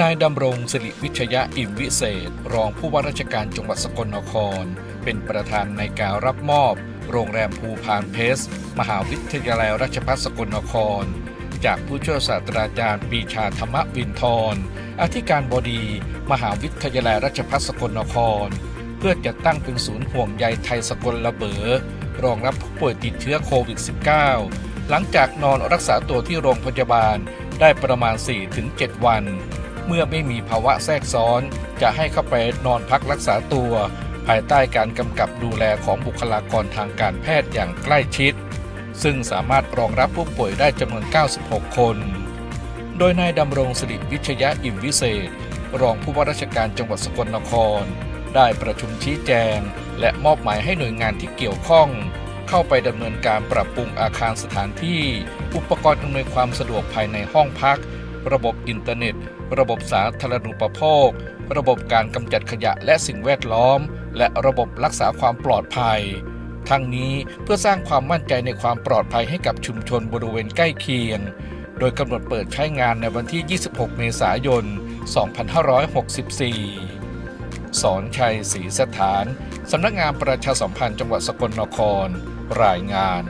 นายดำรงสิริวิชยะอิ่มวิเศษ รองผู้ว่าราชการจังหวัดสกลนคร เป็นประธานในการรับมอบ โรงแรมภูพานเพส มหาวิทยาลัยราชภัฏสกลนคร จากผู้ช่วยศาสตราจารย์ปีชาธรรมวินทรอธิการบดี มหาวิทยาลัยราชภัฏสกลนคร เพื่อจัดตั้งเป็นศูนย์ห่วงใยไทยสกลระเบอ รองรับผู้ป่วยติดเชื้อโควิด -19 หลังจากนอนรักษาตัวที่โรงพยาบาลได้ประมาณ 4-7 วัน เมื่อไม่มีภาวะแทรกซ้อน จะให้เข้าไปนอนพักรักษาตัว ภายใต้การกำกับดูแลของบุคลากรทางการแพทย์อย่างใกล้ชิด ซึ่งสามารถรองรับผู้ป่วยได้จำนวน 96 คน โดยนายดำรงสิริวิชยะอิ่มวิเศษ รองผู้ว่าราชการจังหวัดสกลนคร ได้ประชุมชี้แจง และมอบหมายให้หน่วยงานที่เกี่ยวข้อง เข้าไปดำเนินการปรับปรุงอาคารสถานที่ อุปกรณ์อำนวยความสะดวกภายในห้องพัก ระบบอินเทอร์เน็ต ระบบสาธารณูปโภค ระบบการกำจัดขยะและสิ่งแวดล้อม และระบบรักษาความปลอดภัย ทั้งนี้เพื่อสร้างความมั่นใจในความปลอดภัยให้กับชุมชนบริเวณใกล้เคียง โดยกำหนดเปิดใช้งานในวันที่ 26 เมษายน 2564 สอนชัยศรีสถาน สำนักงานประชาสัมพันธ์จังหวัดสกลนคร รายงาน